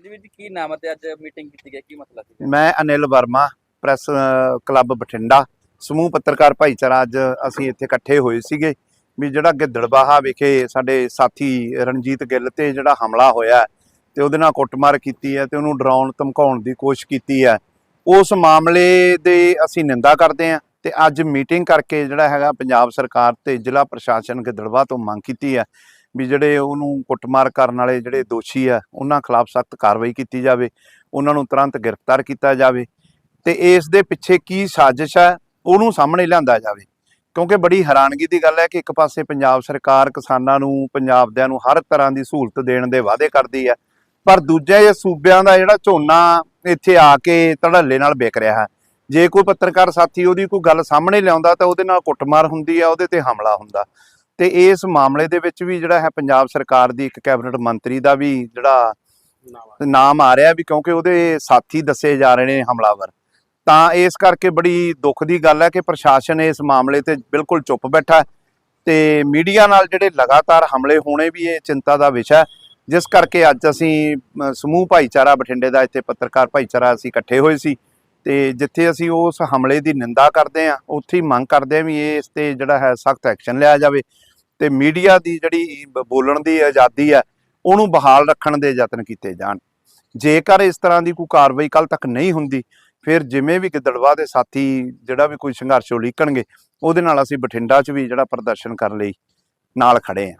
ਜੀ ਵੀਰ ਜੀ, ਕੀ ਨਾਮ ਹੈ ਤੇ ਅੱਜ ਮੀਟਿੰਗ ਕੀਤੀ ਗਈ, ਕੀ ਮਸਲਾ ਸੀ? ਮੈਂ ਅਨਿਲ ਵਰਮਾ, ਪ੍ਰੈਸ ਕਲੱਬ ਬਠਿੰਡਾ, ਸਮੂਹ ਪੱਤਰਕਾਰ ਭਾਈਚਾਰਾ ਅੱਜ ਅਸੀਂ ਇੱਥੇ ਇਕੱਠੇ ਹੋਏ ਸੀਗੇ ਵੀ ਜਿਹੜਾ ਗਿੱਦੜਬਾਹਾ ਵਿਖੇ ਸਾਡੇ ਸਾਥੀ ਰਣਜੀਤ ਗਿੱਲ ਤੇ ਜਿਹੜਾ ਹਮਲਾ ਹੋਇਆ ਤੇ ਉਹਦੇ ਨਾਲ ਕੁੱਟਮਾਰ ਕੀਤੀ ਹੈ ਤੇ ਉਹਨੂੰ ਡਰਾਉਣ, ਧਮਕਾਉਣ ਦੀ ਕੋਸ਼ਿਸ਼ ਕੀਤੀ ਹੈ, ਉਸ ਮਾਮਲੇ ਦੇ ਅਸੀਂ ਨਿੰਦਾ ਕਰਦੇ ਹਾਂ। ਤੇ ਅੱਜ ਮੀਟਿੰਗ ਕਰਕੇ ਜਿਹੜਾ ਹੈਗਾ ਪੰਜਾਬ ਸਰਕਾਰ ਤੇ ਜ਼ਿਲ੍ਹਾ ਪ੍ਰਸ਼ਾਸਨ ਗਿੱਦੜਬਾਹਾ ਤੋਂ ਮੰਗ ਕੀਤੀ ਹੈ ਵੀ ਜਿਹੜੇ ਉਹਨੂੰ ਕੁੱਟਮਾਰ ਕਰਨ ਵਾਲੇ ਜਿਹੜੇ ਦੋਸ਼ੀ ਆ, ਉਹਨਾਂ ਖਿਲਾਫ ਸਖਤ ਕਾਰਵਾਈ ਕੀਤੀ ਜਾਵੇ, ਉਹਨਾਂ ਨੂੰ ਤੁਰੰਤ ਗ੍ਰਿਫਤਾਰ ਕੀਤਾ ਜਾਵੇ ਤੇ ਇਸ ਦੇ ਪਿੱਛੇ ਕੀ ਸਾਜ਼ਿਸ਼ ਹੈ, ਉਹਨੂੰ ਸਾਹਮਣੇ ਲਿਆਂਦਾ ਜਾਵੇ। ਕਿਉਂਕਿ ਬੜੀ ਹੈਰਾਨਗੀ ਦੀ ਗੱਲ ਹੈ ਕਿ ਇੱਕ ਪਾਸੇ ਪੰਜਾਬ ਸਰਕਾਰ ਕਿਸਾਨਾਂ ਨੂੰ, ਪੰਜਾਬਦਿਆਂ ਨੂੰ ਹਰ ਤਰ੍ਹਾਂ ਦੀ ਸਹੂਲਤ ਦੇਣ ਦੇ ਵਾਅਦੇ ਕਰਦੀ ਹੈ, ਪਰ ਦੂਜੇ ਸੂਬਿਆਂ ਦਾ ਜਿਹੜਾ ਝੋਨਾ ਇੱਥੇ ਆ ਕੇ ਧੜੱਲੇ ਨਾਲ ਵਿਕ ਰਿਹਾ ਹੈ। ਜੇ ਕੋਈ ਪੱਤਰਕਾਰ ਸਾਥੀ ਉਹਦੀ ਕੋਈ ਗੱਲ ਸਾਹਮਣੇ ਲਿਆਉਂਦਾ ਤਾਂ ਉਹਦੇ ਨਾਲ ਕੁੱਟਮਾਰ ਹੁੰਦੀ ਹੈ ਉਹਦੇ ਤੇ ਹਮਲਾ ਹੁੰਦਾ। ਤੇ ਇਸ ਮਾਮਲੇ ਦੇ ਵਿੱਚ ਵੀ ਜਿਹੜਾ ਹੈ ਪੰਜਾਬ ਸਰਕਾਰ ਦੀ ਇੱਕ ਕੈਬਨਿਟ ਮੰਤਰੀ ਦਾ ਵੀ ਜਿਹੜਾ ਨਾਮ ਆ ਰਿਹਾ ਵੀ ਕਿਉਂਕਿ ਉਹਦੇ ਸਾਥੀ ਦੱਸੇ ਜਾ ਰਹੇ ਨੇ ਹਮਲਾਵਰ। ਤਾਂ ਇਸ ਕਰਕੇ ਬੜੀ ਦੁੱਖ ਦੀ ਗੱਲ ਹੈ ਕਿ ਪ੍ਰਸ਼ਾਸਨ ਇਸ ਮਾਮਲੇ ਤੇ ਬਿਲਕੁਲ ਚੁੱਪ ਬੈਠਾ ਤੇ ਮੀਡੀਆ ਨਾਲ ਜਿਹੜੇ ਲਗਾਤਾਰ ਹਮਲੇ ਹੋਣੇ ਵੀ ਇਹ ਚਿੰਤਾ ਦਾ ਵਿਸ਼ਾ ਜਿਸ ਕਰਕੇ ਅੱਜ ਅਸੀਂ ਸਮੂਹ ਭਾਈਚਾਰਾ ਬਠਿੰਡੇ ਦਾ ਇੱਥੇ ਪੱਤਰਕਾਰ ਭਾਈਚਾਰਾ ਅਸੀਂ ਇਕੱਠੇ ਹੋਏ ਸੀ। ਤੇ ਜਿੱਥੇ ਅਸੀਂ ਉਸ ਹਮਲੇ ਦੀ ਨਿੰਦਾ ਕਰਦੇ ਹਾਂ, ਉੱਥੇ ਹੀ ਮੰਗ ਕਰਦੇ ਹਾਂ ਵੀ ਇਸ ਤੇ ਜਿਹੜਾ ਹੈ ਸਖਤ ਐਕਸ਼ਨ ਲਿਆ ਜਾਵੇ ਤੇ ਮੀਡੀਆ ਦੀ ਜਿਹੜੀ ਬੋਲਣ ਦੀ ਆਜ਼ਾਦੀ ਹੈ, ਉਹਨੂੰ ਬਹਾਲ ਰੱਖਣ ਦੇ ਯਤਨ ਕੀਤੇ ਜਾਣ। ਜੇਕਰ ਇਸ ਤਰ੍ਹਾਂ ਦੀ ਕੋਈ ਕਾਰਵਾਈ ਕੱਲ ਤੱਕ ਨਹੀਂ ਹੁੰਦੀ, ਫਿਰ ਜਿਵੇਂ ਵੀ ਗਿੱਦੜਵਾ ਦੇ ਸਾਥੀ ਜਿਹੜਾ ਵੀ ਕੋਈ ਸੰਘਰਸ਼ ਉਲੀਕਣਗੇ, ਉਹਦੇ ਨਾਲ ਅਸੀਂ ਬਠਿੰਡਾ 'ਚ ਵੀ ਜਿਹੜਾ ਪ੍ਰਦਰਸ਼ਨ ਕਰਨ ਲਈ ਨਾਲ ਖੜੇ ਹਾਂ।